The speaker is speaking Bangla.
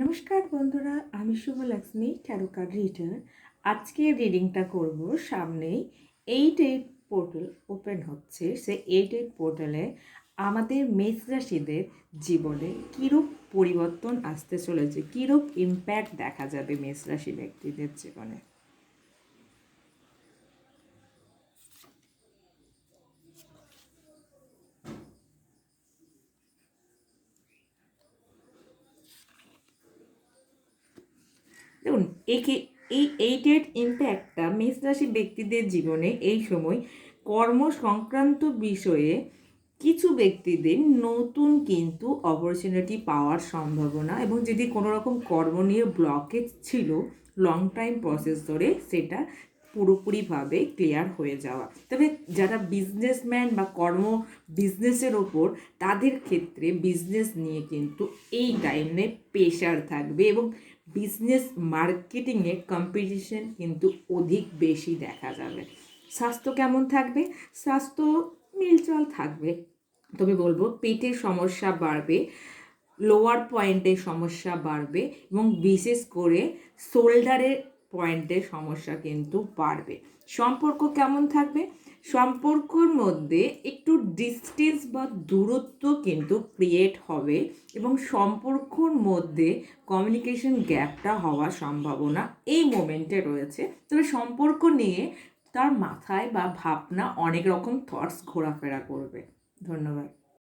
নমস্কার বন্ধুরা, আমি শুভলক্ষ্মী ট্যারোকার রিডার আজকে রিডিংটা করব সামনেই এইট এইট পোর্টাল ওপেন হচ্ছে। সে এইট এইট পোর্টালে আমাদের মেষ রাশিদের জীবনে কীরূপ পরিবর্তন আসতে চলেছে, কীরূপ ইম্প্যাক্ট দেখা যাবে মেষ রাশি ব্যক্তিদের জীবনে? দেখুন, একে এই এইটের ইম্প্যাক্টটা মেষ রাশি ব্যক্তিদের জীবনে এই সময় কর্ম সংক্রান্ত বিষয়ে কিছু ব্যক্তিদের নতুন কিন্তু অপরচুনিটি পাওয়ার সম্ভাবনা এবং যদি কোনো রকম কর্ম নিয়ে ব্লকেজ ছিল লং টাইম প্রসেস ধরে সেটা পুরোপুরিভাবে ক্লিয়ার হয়ে যাওয়া। তবে যারা বিজনেসম্যান বা কর্ম বিজনেসের ওপর, তাদের ক্ষেত্রে বিজনেস নিয়ে কিন্তু এই টাইমে প্রেশার থাকবে এবং বিজনেস মার্কেটিংয়ে কম্পিটিশন কিন্তু অধিক বেশি দেখা যাবে। স্বাস্থ্য কেমন থাকবে? স্বাস্থ্য মিলচল থাকবে। তবে বলব, পেটের সমস্যা বাড়বে লোয়ার পয়েন্টের সমস্যা বাড়বে এবং বিশেষ করে শোল্ডারের পয়েন্টের সমস্যা কিন্তু বাড়বে। সম্পর্ক কেমন থাকবে? সম্পর্কর মধ্যে একটু ডিস্টেন্স বা দূরত্ব কিন্তু ক্রিয়েট হবে এবং সম্পর্কর মধ্যে কমিউনিকেশন গ্যাপটা হওয়ার সম্ভাবনা এই মোমেন্টে রয়েছে। তবে সম্পর্ক নিয়ে তার মাথায় বা ভাবনা অনেক রকম থটস ঘোরাফেরা করবে। ধন্যবাদ।